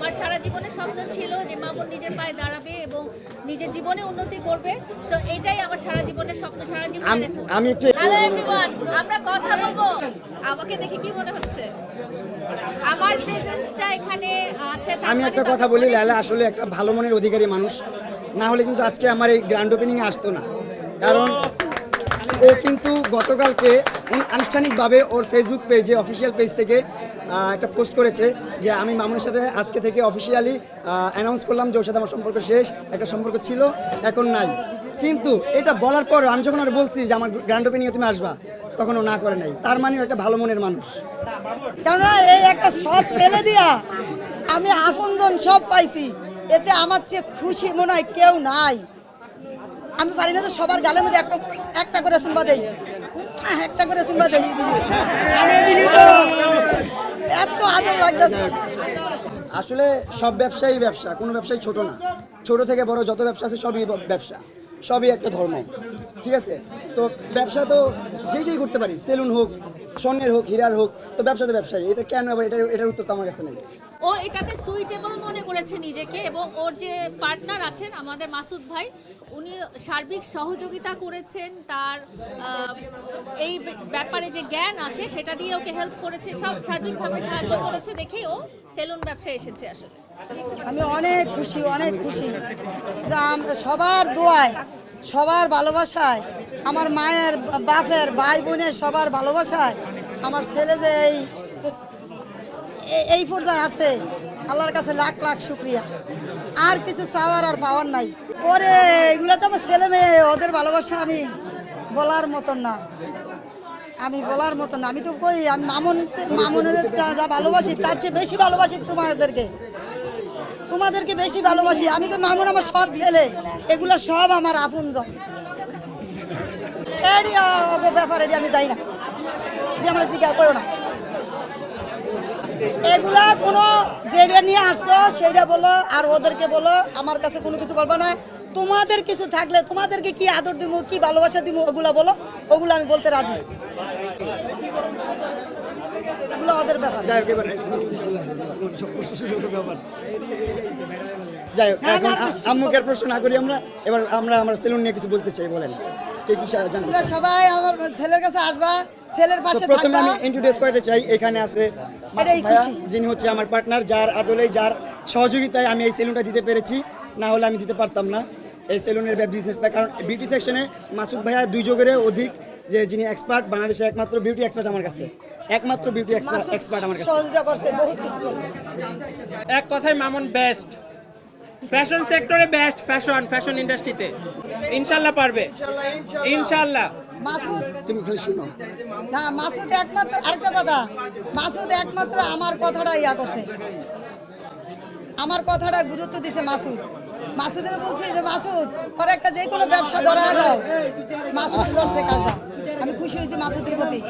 আমার সারা জীবনের স্বপ্ন ছিল যে মামুন নিজের পায়ে দাঁড়াবে এবং নিজের জীবনে উন্নতি করবে। সো এটাই আমার সারা জীবনের স্বপ্ন সারা আমি জীবনের আমি একটু হ্যালো এভরিওয়ান আমরা কথা বলব। আমাকে দেখে কি মনে হচ্ছে? আমার প্রেজেন্সটা এখানে আছে আমি মানে একটা কথা বলি লালা আসলে একটা ভালো মনের অধিকারী মানুষ। না হলে কিন্তু আজকে আমার এই গ্র্যান্ড ওপেনিংয়ে আসতো না। কারণ ও কিন্তু গতকালকে আনুষ্ঠানিকভাবে ওর ফেসবুক পেজে অফিসিয়াল পেজ থেকে একটা পোস্ট করেছে যে আমি মামুনের সাথে আজকে থেকে অফিসিয়ালি অ্যানাউন্স করলাম যে ওর সাথে আমার সম্পর্ক শেষ, একটা সম্পর্ক ছিল, এখন নাই। কিন্তু এটা বলার পর আমি যখন ওর বলছি যে আমার গ্র্যান্ড ওপেনিংয়ে তুমি আসবা, তখন ও না করে নাই। তার মানেও একটা ভালো মনের মানুষ। কেননা এই একটা সৎ ছেলে দিয়া আমি আপনজন সব পাইছি। এতে আমার চেয়ে খুশি মনে হয় কেউ নাই। আমি পারি না যে সবার গালের মধ্যে একটা একটা করে শুনবা দেই। একটা করে শুনবা দেই। এত আদর লাগতেছে। আসলে সব ব্যবসায়ী ব্যবসা, কোনো ব্যবসায়ী ছোট না। ছোট থেকে বড় যত ব্যবসা আছে সবই ব্যবসা, সবই একটা ধর্ম, ঠিক আছে? তো ব্যবসা তো যেটাই করতে পারি, সেলুন হোক, স্বর্ণের হোক, হীরার হোক, তো ব্যবসা তো ব্যবসায়ী। এটা কেন আবার এটা এটার উত্তর তো আমার কাছে নেই। ও এটাকে সুইটেবল মনে করেছে নিজেকে এবং ওর যে পার্টনার আছেন আমাদের মাসুদ ভাই, উনি সার্বিক সহযোগিতা করেছেন তার এই ব্যাপারে যে জ্ঞান আছে সেটা দিয়ে ওকে হেল্প করেছে, সব সার্বিকভাবে সাহায্য করেছে দেখে ও সেলুন ব্যবসায় এসেছে আসলে। আমি অনেক খুশি অনেক খুশি যে আমরা সবার দোয়ায়, সবার ভালোবাসায়, আমার মায়ের, বাপের, ভাই বোনের সবার ভালোবাসায় আমার ছেলে যে এই এই পর্যায়ে আসছে। আল্লাহর কাছে লাখ লাখ শুক্রিয়া। আর কিছু চাওয়ার আর পাওয়ার নাই। পরে এগুলো তো আমার ছেলে মেয়ে, ওদের ভালোবাসা আমি বলার মতন না। আমি বলার মতন না। আমি তো কই, আমি মামুন, মামুনের যা যা ভালোবাসি, তার চেয়ে বেশি ভালোবাসি তোমাদেরকে। তোমাদেরকে বেশি ভালোবাসি। আমি তো মামুন আমার সৎ ছেলে। এগুলো সব আমার আপনজন। এরই ব্যাপার আমি যাই না। যে আমরা জিজ্ঞাসা করো না। এগুলা কোনো যেটা নিয়ে আসছো সেইটা বলো আর ওদেরকে বলো আমার কাছে কোনো কিছু বলব না। তোমাদের কিছু থাকলে তোমাদেরকে কি আদর দিব কি ভালোবাসা দিব ওগুলা বলো ওগুলো আমি বলতে রাজি। এগুলো ওদের ব্যাপার। যাই হোক হ্যাঁ, এখন আমার কিছু- আম্মুকে আর প্রশ্ন না করি আমরা এবার আমরা আমার সেলুন নিয়ে কিছু বলতে চাই বলেন। কে কি জানতে সবাই আমার ছেলের কাছে আসবা ছেলের পাশে প্রথমে আমি ইন্ট্রোডিউস করতে চাই এখানে আছে। যিনি হচ্ছে আমার পার্টনার যার আদলে যার সহযোগিতায় আমি এই সেলুনটা দিতে পেরেছি। না হলে আমি দিতে পারতাম না এই সেলুনের বিজনেসটা কারণ বিউটি সেকশনে মাসুদ ভাইয়া দুই যোগের অধিক যে যিনি এক্সপার্ট বাংলাদেশে একমাত্র বিউটি এক্সপার্ট আমার কাছে। একমাত্র বিউটি এক্সপার্ট আমার কাছে। সহযোগিতা করছে বহুত কিছু করছে। এক কথায় মামুন বেস্ট ফ্যাশন সেক্টরে বেস্ট ফ্যাশন ফ্যাশন ইন্ডাস্ট্রিতে ইনশাল্লাহ পারবে। ইনশাল্লাহ মাসুদ তুমি শুনো। না মাসুদ একমাত্র আরেকটা কথা। মাসুদ একমাত্র আমার কথাটা ইয়া করছে। আমার কথাটা গুরুত্ব দিছে মাসুদ। মাসুদের বলছি যে মাসুদ একটা যে কোনো ব্যবসা ধরা দাও। মাসুদ করছে কাজটা। আমি খুশি হয়েছি মাসুদের প্রতি।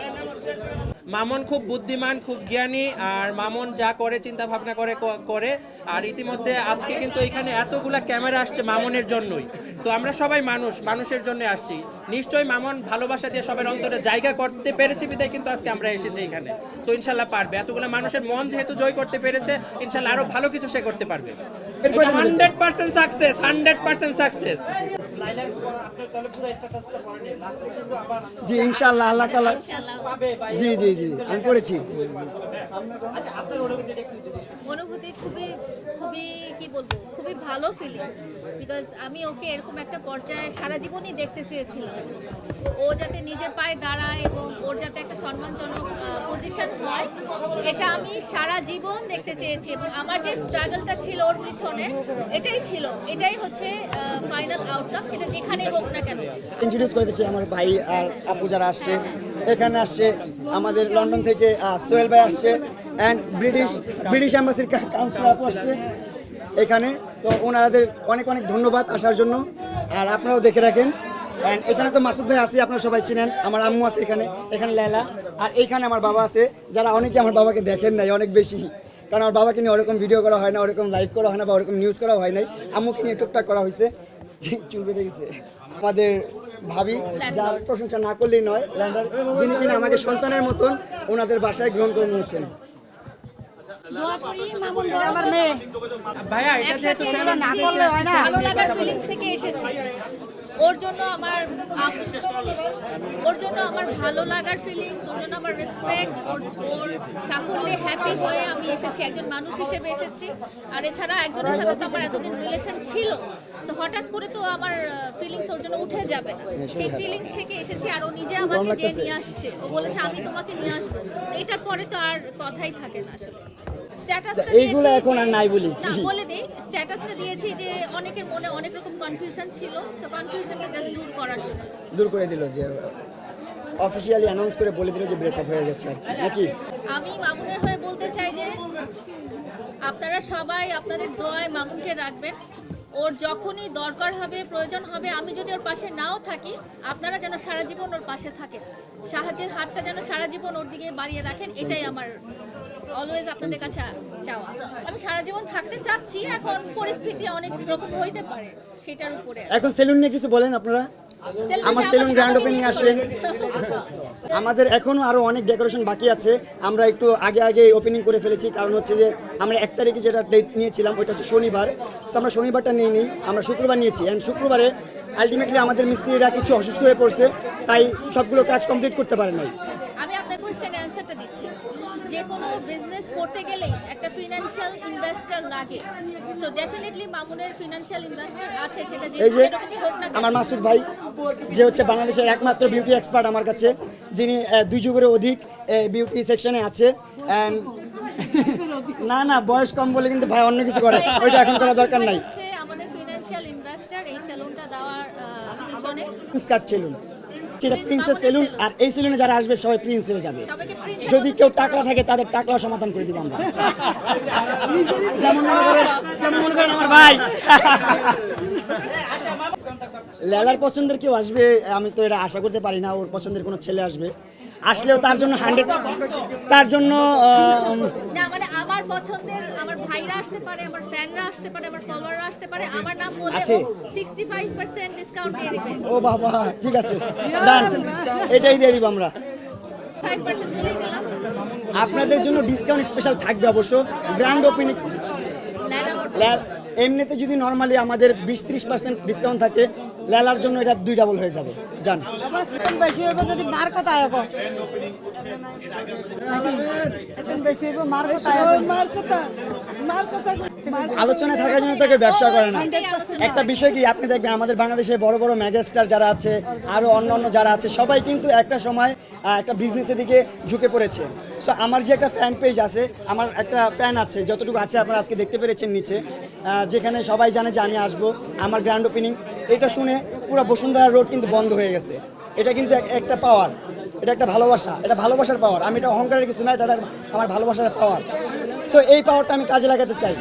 মামুন খুব বুদ্ধিমান খুব জ্ঞানী আর মামুন যা করে চিন্তা ভাবনা করে করে আর ইতিমধ্যে আজকে কিন্তু এখানে এতগুলা ক্যামেরা আসছে মামুনের জন্যই। তো আমরা সবাই মানুষ মানুষের জন্য আসছি। নিশ্চয়ই মামুন ভালোবাসা দিয়ে সবার অন্তরে জায়গা করতে পেরেছি বিদায় কিন্তু আজকে আমরা এসেছি এখানে। তো ইনশাল্লাহ পারবে। এতগুলো মানুষের মন যেহেতু জয় করতে পেরেছে ইনশাল্লাহ আরও ভালো কিছু সে করতে পারবে। Hundred percent success hundred percent success জি ইনশাআল্লাহ আল্লাহ তালা জি জি জি আমি করেছি। অনুভূতি খুবই খুবই কি বলব খুবই ভালো ফিলিংস বিকজ আমি ওকে এরকম একটা পর্যায়ে সারা জীবনই দেখতে চেয়েছিলাম। ও যাতে নিজের পায়ে দাঁড়ায় এবং ওর যাতে একটা সম্মানজনক পজিশন হয় এটা আমি সারা জীবন দেখতে চেয়েছি এবং আমার যে স্ট্রাগলটা ছিল ওর পিছনে এটাই ছিল। এটাই হচ্ছে ফাইনাল আউটকাম সেটা যেখানেই হোক না কেন। ইন্ট্রোডিউস করতে চাই আমার ভাই আর আপু যারা আসছে। এখানে আসছে আমাদের লন্ডন থেকে সোহেল ভাই আসছে অ্যান্ড ব্রিটিশ ব্রিটিশ অ্যাম্বাসির কাউন্সিল আপু আসছে এখানে। তো ওনাদের অনেক অনেক ধন্যবাদ আসার জন্য। আর আপনারাও দেখে রাখেন। অ্যান্ড এখানে তো মাসুদ ভাই আছে, আপনারা সবাই চিনেন। আমার আম্মু আছে এখানে এখানে লেলা। আর এইখানে আমার বাবা আছে, যারা অনেকে আমার বাবাকে দেখেন নাই, অনেক বেশি। কারণ আমার বাবাকে নিয়ে ওরকম ভিডিও করা হয় না, ওরকম লাইভ করা হয় না বা ওরকম নিউজ করা হয় নাই। আম্মুকে নিয়ে টুকটাক করা হয়েছে। জি, চুল বেঁধে গেছে আমাদের ভাবি যার প্রশংসা না করলেই নয় ল্যান্ডার যিনি কিনা আমাকে সন্তানের মতন ওনাদের বাসায় গ্রহণ করে নিয়েছেন। আমার মেয়ে। ভাইয়া এটা যেহেতু না করলে হয় না। ভালো লাগার ফিলিংস থেকে এসেছি। ওর জন্য আমার ওর জন্য আমার ভালো লাগার ফিলিংস ওর জন্য আমার রেসপেক্ট ওর ওর সাফল্যে হ্যাপি হয়ে আমি এসেছি একজন মানুষ হিসেবে এসেছি। আর এছাড়া একজনের সাথে তো আমার এতদিন রিলেশন ছিল সো হঠাৎ করে তো আমার ফিলিংস ওর জন্য উঠে যাবে না। সেই ফিলিংস থেকে এসেছি আর ও নিজে আমাকে যে নিয়ে আসছে ও বলেছে আমি তোমাকে নিয়ে আসব। এটার পরে তো আর কথাই থাকে না আসলে। স্ট্যাটাসটা এইগুলো এখন আর নাই বলি। না বলে দেই স্ট্যাটাসটা দিয়েছি যে অনেকের মনে অনেক রকম কনফিউশন ছিল সো কনফিউশনটা জাস্ট দূর করার জন্য। দূর করে দিল যে অফিসিয়ালি অ্যানাউন্স করে বলে দিল যে ব্রেকআপ হয়ে গেছে আর নাকি? আমি মামুনের হয়ে বলতে চাই যে আপনারা সবাই আপনাদের দোয়ায় মামুনকে রাখবেন। ওর যখনই দরকার হবে প্রয়োজন হবে আমি যদি ওর পাশে নাও থাকি আপনারা যেন সারা জীবন ওর পাশে থাকেন। সাহায্যের হাতটা যেন সারা জীবন ওর দিকে বাড়িয়ে রাখেন এটাই আমার অলওয়েজ আপনাদের কাছে চাওয়া। আমি সারা জীবন থাকতে চাচ্ছি এখন পরিস্থিতি অনেক রকম হইতে পারে সেটার উপরে এখন সেলুন নিয়ে কিছু বলেন আপনারা? আমার সেলুন গ্র্যান্ড ওপেনিং আসলেন। আমাদের এখনও আরও অনেক ডেকোরেশন বাকি আছে। আমরা একটু আগে আগে ওপেনিং করে ফেলেছি। কারণ হচ্ছে যে আমরা এক তারিখে যেটা ডেট নিয়েছিলাম ওইটা হচ্ছে শনিবার। তো আমরা শনিবারটা নিয়ে নিই আমরা শুক্রবার নিয়েছি। অ্যান্ড শুক্রবারে আলটিমেটলি আমাদের মিস্ত্রিরা কিছু অসুস্থ হয়ে পড়ছে তাই সবগুলো কাজ কমপ্লিট করতে পারে নাই। আমি আপনার কোয়েশ্চেনের অ্যান্সারটা দিচ্ছি। যে কোনো বিজনেস করতে গেলেই একটা ফিনান্সিয়াল ইনভেস্টর লাগে। সো ডেফিনেটলি মামুনের ফিনান্সিয়াল ইনভেস্টর আছে সেটা যে এই যে হোক না আমার মাসুদ ভাই যে হচ্ছে বাংলাদেশের একমাত্র বিউটি এক্সপার্ট আমার কাছে যিনি দুই যুগের অধিক বিউটি সেকশনে আছে। অ্যান্ড না না বয়স কম বলে কিন্তু ভাই অন্য কিছু করে ওইটা এখন করা দরকার নাই। আমাদের ফিনান্সিয়াল ইনভেস্টর এই সেলুনটা দেওয়ার পিছনে। প্রিন্স যেটা প্রিন্সেস সেলুন সেলুন। আর এই সেলুনে যারা আসবে সবাই প্রিন্স হয়ে যাবে। যদি কেউ টাকলা থাকে তাদের টাকলা সমাধান করে দিব আমরা। যেমন মনে করেন যেমন মনে করেন আমার ভাই। লেলার পছন্দের কেউ আসবে আমি তো এটা আশা করতে পারি না ওর পছন্দের কোনো ছেলে আসবে। আসলেও তার জন্য হান্ড্রেড তার জন্য না মানে আমার পছন্দের আমার ভাইরা আসতে পারে আমার ফ্যানরা আসতে পারে আমার ফলোয়াররা আসতে পারে আমার নাম বলে আছে। সিক্সটি ফাইভ পার্সেন্ট ডিসকাউন্ট দিয়ে দিবে। ও বাবা ঠিক আছে। ডান এটাই দিয়ে দিব আমরা। বলেই দিলাম। আপনাদের জন্য ডিসকাউন্ট স্পেশাল থাকবে অবশ্য। গ্র্যান্ড ওপেনিং এমনিতে যদি নর্মালি আমাদের বিশ ত্রিশ পার্সেন্ট ডিসকাউন্ট থাকে লেলার জন্য এটা দুই ডাবল হয়ে যাবে। যান। বেশি হইব যদি মার কথা এখন বেশি হইব মার কথা মার কথা মার কথা আলোচনা থাকার জন্য তাকে ব্যবসা করে না। একটা বিষয় কি আপনি দেখবেন আমাদের বাংলাদেশে বড় বড় মেগাস্টার যারা আছে আরও অন্য অন্য যারা আছে সবাই কিন্তু একটা সময় একটা বিজনেসের দিকে ঝুঁকে পড়েছে। সো আমার যে একটা ফ্যান পেজ আছে আমার একটা ফ্যান আছে যতটুকু আছে আপনারা আজকে দেখতে পেরেছেন নিচে। যেখানে সবাই জানে যে আমি আসব আমার গ্র্যান্ড ওপেনিং এটা শুনে পুরো বসুন্ধরা রোড কিন্তু বন্ধ হয়ে গেছে। এটা কিন্তু এক- একটা পাওয়ার এটা একটা ভালোবাসা, এটা ভালোবাসার পাওয়ার আমি এটা অহংকারের কিছু না, এটা আমার ভালোবাসার পাওয়ার সো এই পাওয়ারটা আমি কাজে লাগাতে চাই।